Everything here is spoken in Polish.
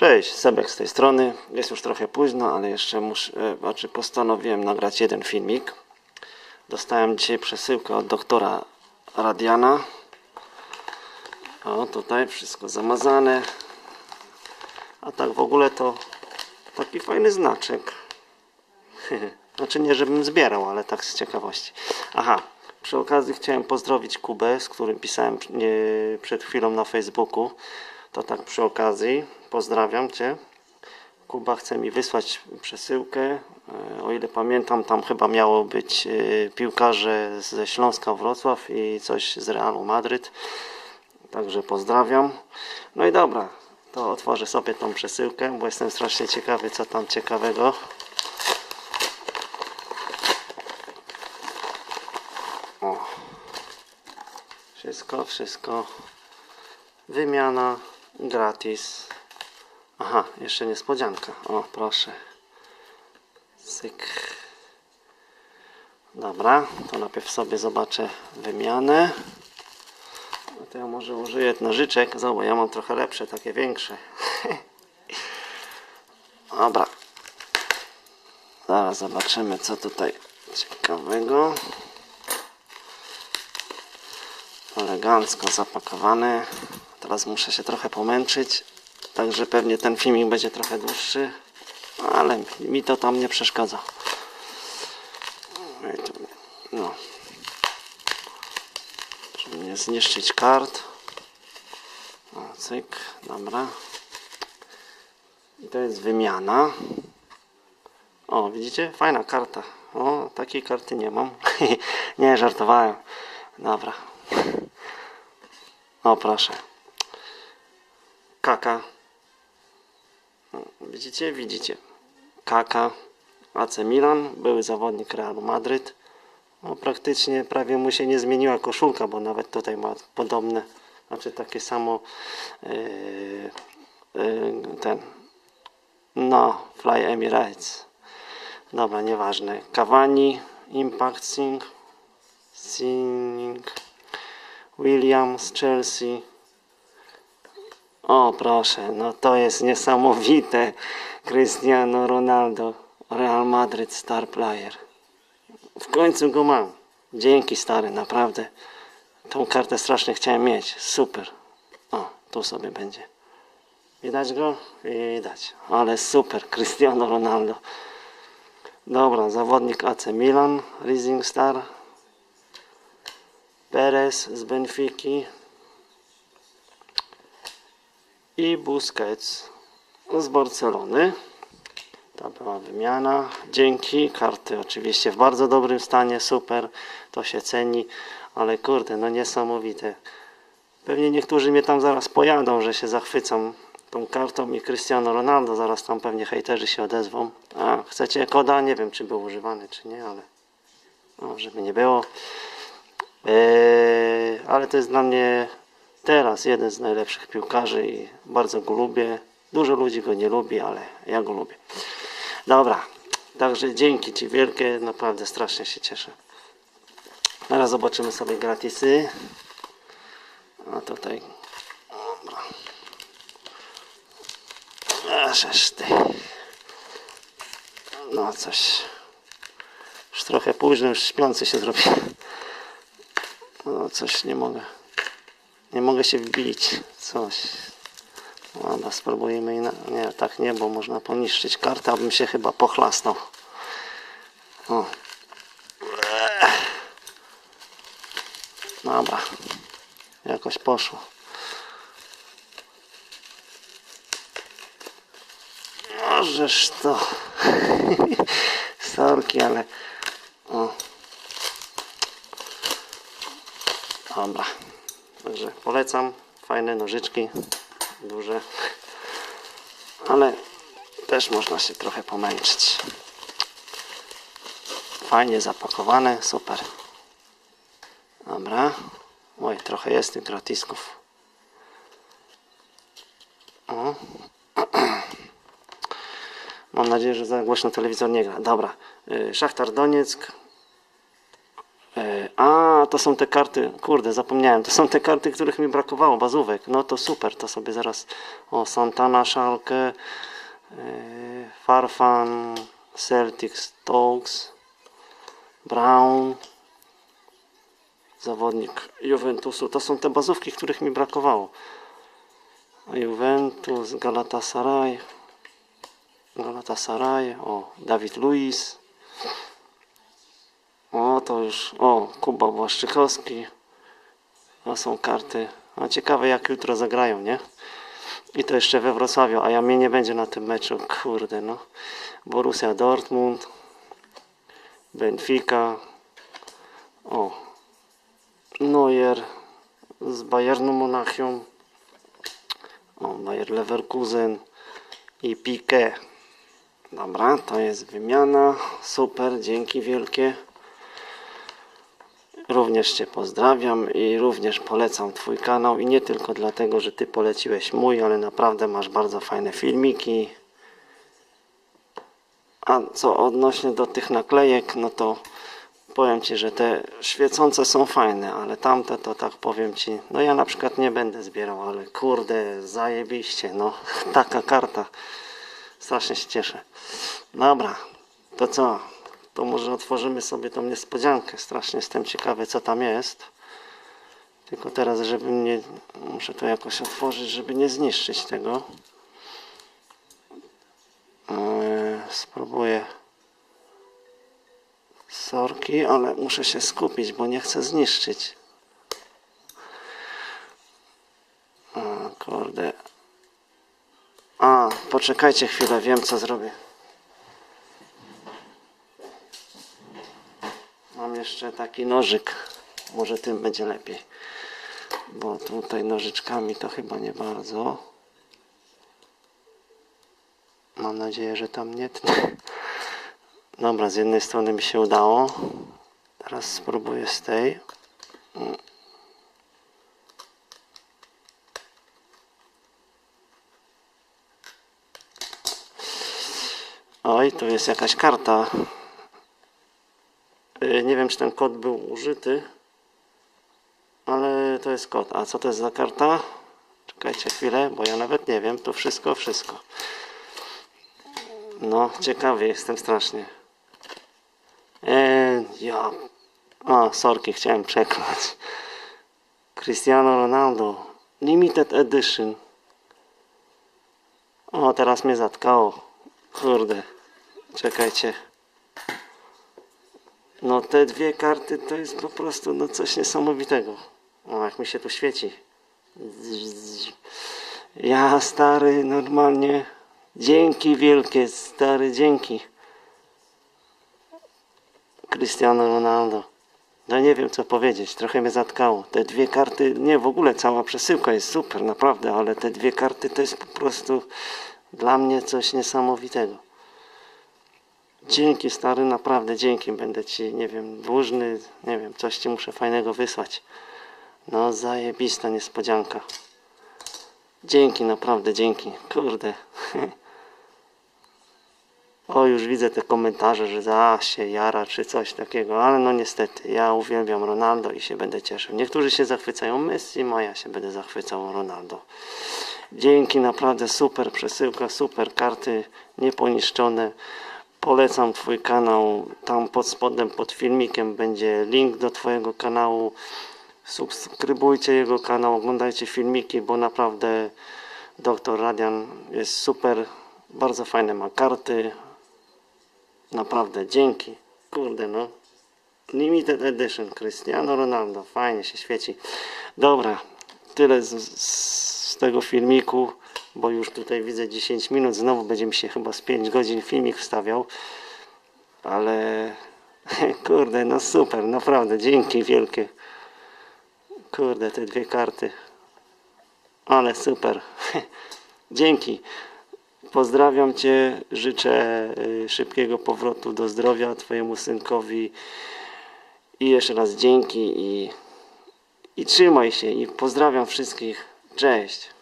Cześć, Sebek z tej strony. Jest już trochę późno, ale jeszcze muszę, e, znaczy postanowiłem nagrać jeden filmik. Dostałem dzisiaj przesyłkę od doktora Radiana. O, tutaj wszystko zamazane. A tak w ogóle to taki fajny znaczek. Znaczy nie, żebym zbierał, ale tak z ciekawości. Aha, przy okazji chciałem pozdrowić Kubę, z którym pisałem nie, przed chwilą na Facebooku. To tak przy okazji. Pozdrawiam Cię. Kuba chce mi wysłać przesyłkę. E, O ile pamiętam, tam chyba miało być e, piłkarze ze Śląska Wrocław i coś z Realu Madryt. Także pozdrawiam. No i dobra, to otworzę sobie tą przesyłkę, bo jestem strasznie ciekawy, co tam ciekawego. O. Wszystko, wszystko. Wymiana gratis. Aha, jeszcze niespodzianka. O, proszę. Syk. Dobra, to najpierw sobie zobaczę wymianę. No to ja może użyję nożyczek. Zobacz, ja mam trochę lepsze, takie większe. Dobra. Zaraz zobaczymy, co tutaj ciekawego. elegancko zapakowany. Teraz muszę się trochę pomęczyć, także pewnie ten filmik będzie trochę dłuższy, ale mi to tam nie przeszkadza. No No. Żeby nie zniszczyć kart. O, cyk, dobra. I to jest wymiana. O, widzicie? Fajna karta. O, takiej karty nie mam. nie, żartowałem. Dobra. O, proszę. Kaka. Widzicie? Widzicie. Kaka. AC Milan, były zawodnik Realu Madryt. No, praktycznie prawie mu się nie zmieniła koszulka, bo nawet tutaj ma podobne, znaczy takie samo yy, yy, ten no, Fly Emirates. Dobra, nieważne. Cavani, Impact Sing, Sing, Williams, Chelsea. O proszę, no to jest niesamowite. Cristiano Ronaldo, Real Madrid Star Player. W końcu go mam. Dzięki stary, naprawdę. Tą kartę strasznie chciałem mieć. Super. O, tu sobie będzie. Widać go? Widać. Ale super, Cristiano Ronaldo. Dobra, zawodnik AC Milan, Rising Star. Perez z Benfiki i Busquets z Barcelony. Ta była wymiana. Dzięki. Karty oczywiście w bardzo dobrym stanie, super. To się ceni, ale kurde, no niesamowite. Pewnie niektórzy mnie tam zaraz pojadą, że się zachwycam tą kartą i Cristiano Ronaldo. Zaraz tam pewnie hejterzy się odezwą. A, chcecie koda? Nie wiem, czy był używany, czy nie, ale no, żeby nie było. Eee, ale to jest dla mnie teraz jeden z najlepszych piłkarzy i bardzo go lubię. Dużo ludzi go nie lubi, ale ja go lubię. Dobra, także dzięki Ci wielkie, naprawdę strasznie się cieszę. Teraz zobaczymy sobie gratisy. A tutaj. Dobra. Ty. No coś. Już trochę późno, już śpiący się zrobił. No coś nie mogę. Nie mogę się wbić. Coś. Dobra, spróbujemy inna... Nie, tak nie, bo można poniszczyć kartę, abym się chyba pochlasnął. O. Dobra. Jakoś poszło. Możesz to. Sorki, ale... O. Dobra. Polecam. Fajne nożyczki. Duże. Ale też można się trochę pomęczyć. Fajnie zapakowane. Super. Dobra. Oj, trochę jest tych gratisków. O. Mam nadzieję, że za głośno telewizor nie gra. Dobra. Y, Szachtar Donieck. Y, A, A, to są te karty, kurde, zapomniałem, to są te karty, których mi brakowało, bazówek. No to super, to sobie zaraz, o, Santana, Schalke, yy, Farfan, Celtic, Stokes, Brown, zawodnik Juventusu. To są te bazówki, których mi brakowało. Juventus, Galatasaray, Galatasaray, o, Dawid Luiz. O, to już, o, Kuba Błaszczykowski. To są karty. No ciekawe jak jutro zagrają, nie? I to jeszcze we Wrocławiu, a ja mnie nie będzie na tym meczu, kurde no. Borussia Dortmund, Benfica, o, Neuer z Bayernu Monachium, o, Bayer Leverkusen i Piqué. Dobra, to jest wymiana, super, dzięki wielkie. Również Cię pozdrawiam i również polecam Twój kanał i nie tylko dlatego, że Ty poleciłeś mój, ale naprawdę masz bardzo fajne filmiki. A co odnośnie do tych naklejek, no to powiem Ci, że te świecące są fajne, ale tamte to tak powiem Ci, no ja na przykład nie będę zbierał, ale kurde, zajebiście, no taka karta. Strasznie się cieszę. Dobra, to co? To może otworzymy sobie tą niespodziankę. Strasznie jestem ciekawy, co tam jest. Tylko teraz, żeby nie. Muszę to jakoś otworzyć, żeby nie zniszczyć tego. Eee, Spróbuję. Sorki, ale muszę się skupić, bo nie chcę zniszczyć. O, kurde. A, poczekajcie chwilę, wiem co zrobię. Mam jeszcze taki nożyk. Może tym będzie lepiej. Bo tutaj nożyczkami to chyba nie bardzo. Mam nadzieję, że tam nie tnę. Dobra, z jednej strony mi się udało. Teraz spróbuję z tej. Oj, tu jest jakaś karta. Y, Nie wiem, czy ten kod był użyty, ale to jest kod. A co to jest za karta? Czekajcie chwilę, bo ja nawet nie wiem. Tu wszystko, wszystko. No, ciekawy jestem strasznie. Eee, ja. A, sorki, chciałem przekląć. Cristiano Ronaldo. Limited Edition. O, teraz mnie zatkało. Kurde. Czekajcie. No te dwie karty to jest po prostu no coś niesamowitego. O, jak mi się tu świeci. Ja stary, normalnie. Dzięki wielkie, stary, dzięki. Cristiano Ronaldo. No nie wiem co powiedzieć, trochę mnie zatkało. Te dwie karty, nie w ogóle cała przesyłka jest super, naprawdę, ale te dwie karty to jest po prostu dla mnie coś niesamowitego. Dzięki stary, naprawdę dzięki. Będę ci, nie wiem, dłużny, nie wiem, coś ci muszę fajnego wysłać. No zajebista niespodzianka. Dzięki, naprawdę dzięki. Kurde. O, już widzę te komentarze, że za się jara czy coś takiego, ale no niestety, ja uwielbiam Ronaldo i się będę cieszył. Niektórzy się zachwycają Messi, a ja się będę zachwycał Ronaldo. Dzięki, naprawdę super przesyłka, super karty, nieponiszczone. Polecam Twój kanał. Tam pod spodem, pod filmikiem będzie link do Twojego kanału. Subskrybujcie jego kanał, oglądajcie filmiki, bo naprawdę doktor Radian jest super. Bardzo fajne ma karty. Naprawdę dzięki. Kurde no. Limited Edition Cristiano Ronaldo. Fajnie się świeci. Dobra, tyle z, z tego filmiku, bo już tutaj widzę 10 minut. Znowu będzie mi się chyba z 5 godzin filmik wstawiał. Ale kurde, no super, naprawdę dzięki wielkie. Kurde, te dwie karty. Ale super. Dzięki. Pozdrawiam Cię. Życzę y, szybkiego powrotu do zdrowia Twojemu synkowi. I jeszcze raz dzięki i, i trzymaj się. I pozdrawiam wszystkich. Cześć.